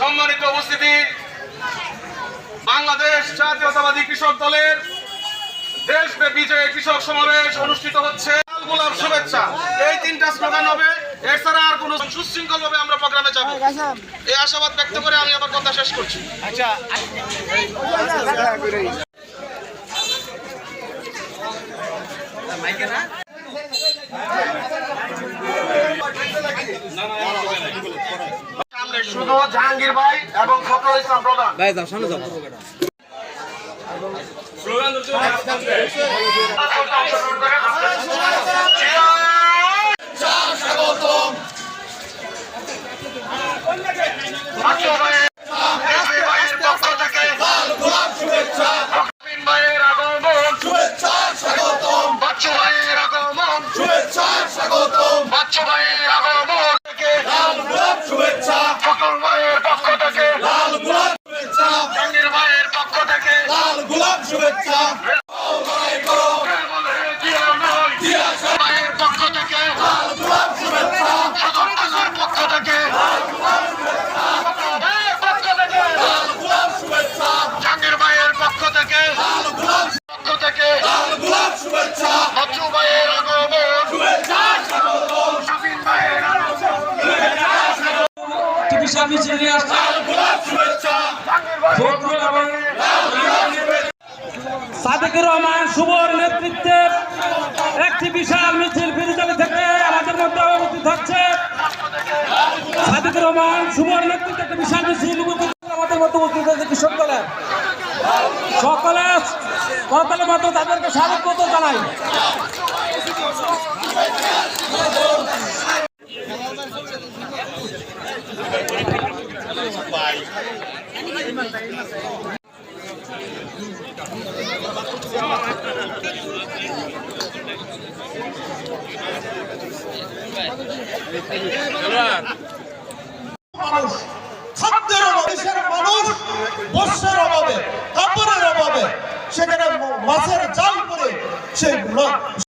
সম্মানিত উপস্থিতি, বাংলাদেশ জাতীয়তাবাদী কৃষক দলের দেশব্যাপী যে কৃষক সমাবেশ অনুষ্ঠিত হচ্ছে গোলাপ শুভেচ্ছা। এই তিনটা স্লোগান হবে এছাড়া আর কোনো সুশৃঙ্খল ভাবে আমরা প্রোগ্রামে যাব এই আশাবাদ ব্যক্ত করে আমি আমার কথা শেষ করছি। সামনে শুধু জাহাঙ্গীর ভাই এবং ফখরুল ইসলাম প্রধান। অংশগ্রহণ ভাইয়ের পক্ষ থেকে পক্ষ থেকে জাহাঙ্গীর ভাইয়ের পক্ষ থেকে পক্ষ থেকে বাচ্চু ভাইয়ের আগমন মিছিল নিয়ে আসছে সাদেকুর রহমান শুভর নেতৃত্বে একটি বিশাল মিছিল বিরোধী থেকে আমাদের মধ্যে উপস্থিত হচ্ছে। সাদেকুর রহমান শুভর নেতৃত্বে একটি বিশাল মিছিল আমাদের মধ্যে উপস্থিত হচ্ছে কৃষক সকলে করতালের মতো তাদেরকে স্বাগত জানাই। মানুষ